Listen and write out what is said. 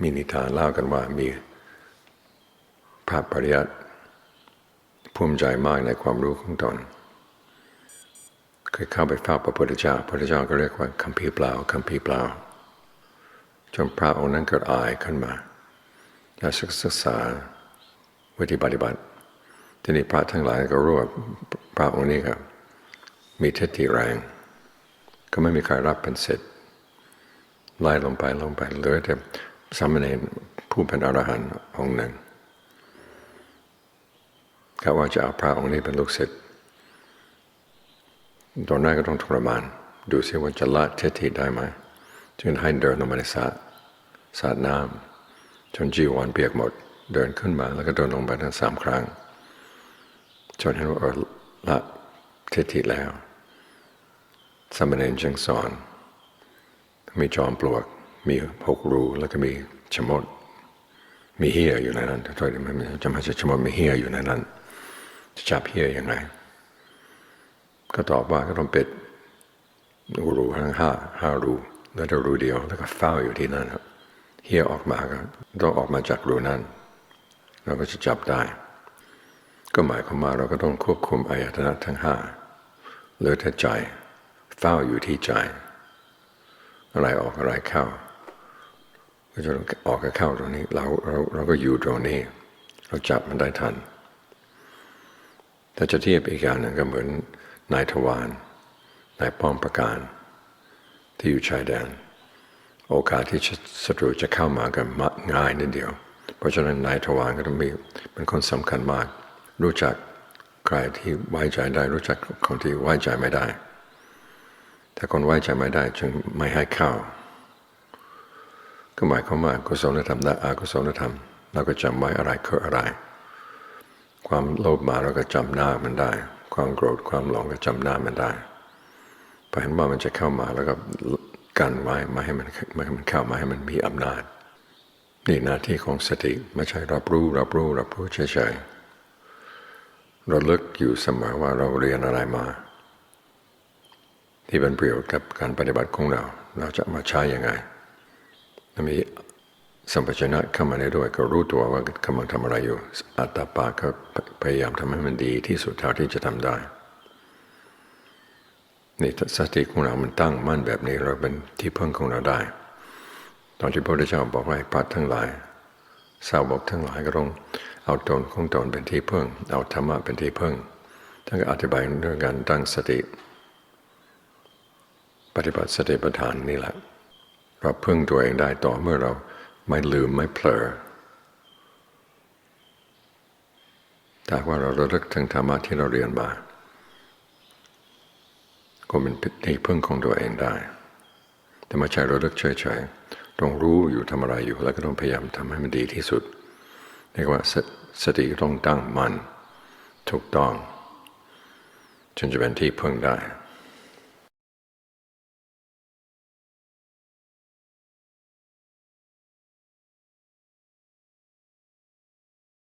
มีนิทานเล่ากันว่ามีพระปริยัติภูมิใจมากในความรู้ของตนเคยเข้าไปเฝ้าพระพุทธเจ้า พระพุทธเจ้าก็เรียกว่าคัมภีเปล่าคัมภีเปล่า จนพระองค์นั้นเกิดอายขึ้นมาอยากศึกษาวิธีปฏิบัติ ทีนี้พระทั้งหลายก็รู้ว่าพระองค์นี้ครับ มีทิฏฐิแรง ก็ไม่มีใครรับเป็นเสร็จไล่ลงไปลงไปเหลือแต่ สามเณรผู้เป็นอรหันต์องค์หนึ่งเขาว่าจะเอาพระองค์นี้เป็นลูกศิษย์ตอนแรกก็ต้องทรมาน ดูซิว่าจะละเทฏฐิได้ไหมจึงให้เดินลงมาในสระสระน้ำจนจีวรเปียกหมด เดินขึ้นมาแล้วก็เดินลงไปทั้งสามครั้ง จนเห็นว่าเออละเทฏฐิแล้วสามเณรจึงสอน มีจอมปลวก มีหกรูแล้วก็มีชมด มีเฮียอยู่ในนั้นถ้าไม่จะมาจะชมดมีเฮียอยู่ในนั้นจะจับเฮียยังไง ก็ตอบว่าก็ต้องเป็ดรูทั้งห้าห้ารูแล้วจะรูเดียวแล้วก็เฝ้าอยู่ที่นั่นครับเฮียออกมาก็ต้องออกมาจากรูนั้นเราก็จะจับได้ ก็หมายความว่าเราก็ต้องควบคุมอายตนะทั้งห้าเหลือแต่ใจเฝ้าอยู่ที่ใจ อะไรออกอะไรเข้า ก็จะออกกับเข้าตรงนี้ เราเราเราก็อยู่ตรงนี้ เราจับมันได้ทัน ถ้าจะเทียบอีกอย่างหนึ่งก็เหมือนนายทวารนายป้อมประการ ที่อยู่ชายแดน โอกาสที่ศัตรูจะเข้ามากันง่ายนิดเดียว เพราะฉะนั้นนายทวารก็ต้องมีเป็นคนสำคัญมาก รู้จักใครที่ไว้ใจได้ รู้จักคนที่ไว้ใจไม่ได้ ถ้าคนไว้ใจไม่ได้จึงไม่ให้เข้า ก็หมายความว่ากุศลธรรมและอกุศลธรรม เราก็จำไว้อะไรคืออะไร ความโลภมาเราก็จำหน้ามันได้ ความโกรธความหลงก็จำหน้ามันได้พอเห็นว่ามันจะเข้ามาแล้วก็กันไว้ไม่ให้มันไม่ให้มันเข้ามาให้มันมีอำนาจนี่หน้าที่ของสติไม่ใช่รับรู้รับรู้รับรู้เฉยๆเราเลิกอยู่เสมอว่าเราเรียนอะไรมา ที่เป็นประโยชน์กับการปฏิบัติของเรา เราจะมาใช้ยังไง มีสัมปชัญญะเข้ามาได้ด้วยก็รู้ตัวว่ากำลังทำอะไรอยู่ อัตตาปาก็พยายามทำให้มันดีที่สุดเท่าที่จะทำได้นี่สติของเรา มันตั้งมั่นแบบนี้เราเป็นที่พึ่งของเราได้ ตอนที่พระพุทธเจ้าบอกให้พระทั้งหลายสาวกทั้งหลายก็ต้องเอาตนของตนเป็นที่พึ่ง เอาธรรมะเป็นที่พึ่งท่านก็อธิบายเรื่องการตั้งสติ ปฏิบัติสติปัฏฐานนี่แหละ เราพึ่งตัวเองได้ต่อเมื่อเราไม่ลืมไม่เผลอแต่ว่าเราระลึกถึงธรรมะที่เราเรียนมาก็เป็นที่พึ่งของตัวเองได้ แต่ไม่ใช่ระลึกเฉยๆต้องรู้อยู่ทำอะไรอยู่ แล้วก็ต้องพยายามทำให้มันดีที่สุดเรียกว่าสสติต้องตั้งมันถูกต้องจนจะเป็นที่พึ่งได้